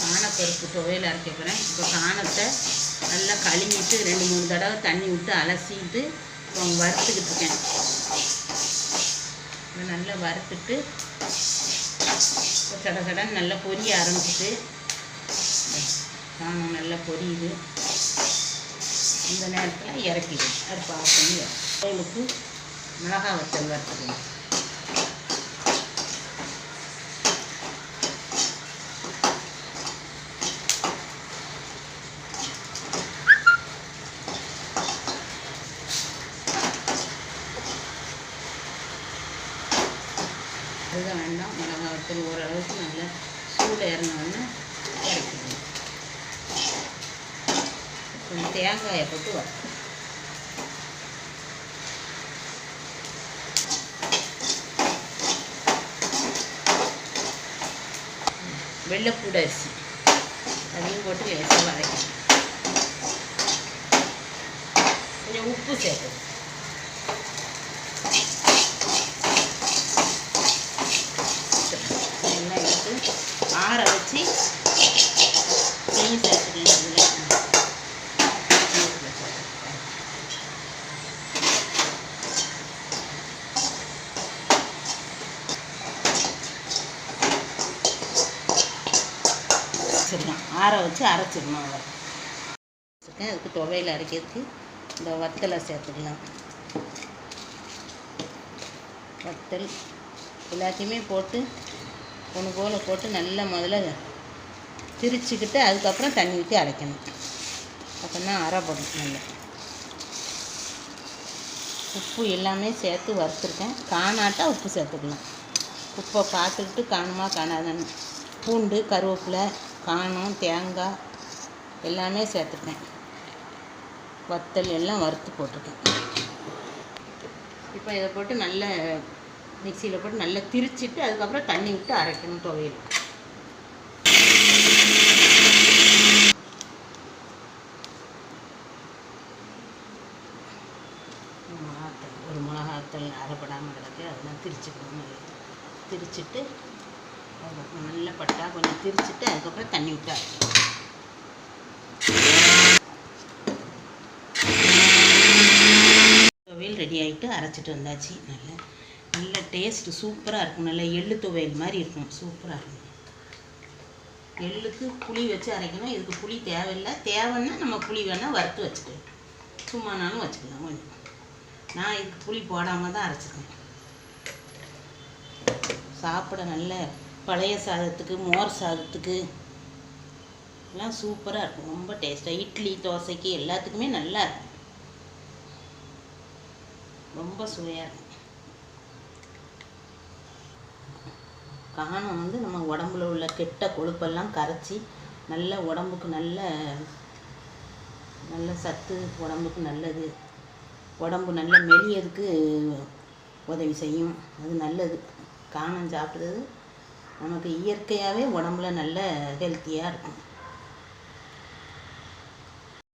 காணப்பருப்பு துவையல் அரைக்க போகிறேன் இப்போ காணத்தை நல்லா கழுவிட்டு ரெண்டு மூணு தடவை தண்ணி விட்டு அலசிட்டு இப்போ வறுத்துக்கிட்டு இருக்கேன். நல்லா வறுத்துட்டு இப்போ சட சடன் நல்லா பொரிய ஆரம்பிச்சிட்டு காணம் நல்லா பொரியுது. இந்த நேரத்தில் இறக்கிடும் அடுப்பு ஆஃப் பண்ணி கோயிலுக்கு மிளகா வத்தல் வறுத்துக்கணும். அதுதான் வேண்டாம். மிளகா வத்தல் ஓரளவுக்கு நல்லா சூடு இறங்கினோடனே இறக்கிடணும் கொஞ்சம் தேங்காயை போட்டு வறுக்கணும் வெள்ளைப்பூடு அரிசி. அதையும் போட்டு லேசாக வரைக்கணும் கொஞ்சம் உப்பு சேர்க்கணும் எல்லாம் எடுத்து ஆற வச்சு தண்ணி சேர்த்துக்கலாம் அரைச்சிடலாம். ஆற வச்சு அரைச்சிடணும் அதை வச்சுருக்கேன். அதுக்கு துவையில் அரைக்கிறதுக்கு இந்த வத்தலை சேர்த்துக்கலாம். வத்தல் எல்லாத்தையுமே போட்டு ஒன்று போல் போட்டு நல்லா முதல்ல திரிச்சுக்கிட்டு அதுக்கப்புறம் தண்ணி ஊற்றி அரைக்கணும். அப்போனா அரைப்படும் நல்லா. உப்பு எல்லாமே சேர்த்து வறுத்துருக்கேன். காணாட்டா உப்பு சேர்த்துக்கலாம். உப்பை பார்த்துக்கிட்டு காணுமா காணாதான்னு. பூண்டு கருவேப்பிலை காணம் தேங்காய் எல்லாமே சேர்த்துருக்கேன் வத்தல் எல்லாம் வறுத்து போட்டிருக்கேன். இப்போ இதை போட்டு நல்ல மிக்சியில் போட்டு நல்லா திரிச்சிட்டு அதுக்கப்புறம் தண்ணி விட்டு அரைக்கணும் துவையல். மிளகாத்தல் ஒரு மிளகாத்தல் அரைப்படாமல் கிடக்கு அதெல்லாம் திரிச்சுக்கணும் நல்லா. திரிச்சிட்டு அதுக்கப்புறம் நல்லா பட்டா கொஞ்சம் திரிச்சிட்டு அதுக்கப்புறம் தண்ணி விட்டு அரைக்கணும். துவையல் ரெடி ஆகிட்டு அரைச்சிட்டு வந்தாச்சு நல்லா. நல்ல டேஸ்ட்டு சூப்பராக இருக்கும். நல்ல எள்ளு துவையல் மாதிரி இருக்கும். சூப்பராக இருக்கும். எள்ளுக்கு புளி வச்சு அரைக்கணும். இதுக்கு புளி தேவையில்லை. தேவைன்னா நம்ம புளி வேணால் வறுத்து வச்சுக்கலாம். சும்மானாலும் வச்சுக்கலாம். கொஞ்சம் நான் இதுக்கு புளி போடாமல் தான் அரைச்சிருக்கேன். சாப்பிட நல்ல பழைய சாதத்துக்கு மோர் சாதத்துக்கு எல்லாம் சூப்பராக இருக்கும். ரொம்ப டேஸ்ட்டாக இட்லி தோசைக்கு எல்லாத்துக்குமே நல்லா இருக்கும். ரொம்ப சுவையாக இருக்கும். காணம் வந்து நம்ம உடம்புல உள்ள கெட்ட கொழுப்பெல்லாம் கரைச்சி நல்ல உடம்புக்கு நல்ல நல்ல சத்து உடம்புக்கு நல்லது. உடம்பு நல்ல மெலியதுக்கு உதவி செய்யும். அது நல்லது. காணம் சாப்பிட்றது. நமக்கு இயற்கையாகவே உடம்புல நல்ல ஹெல்த்தியாக இருக்கும்.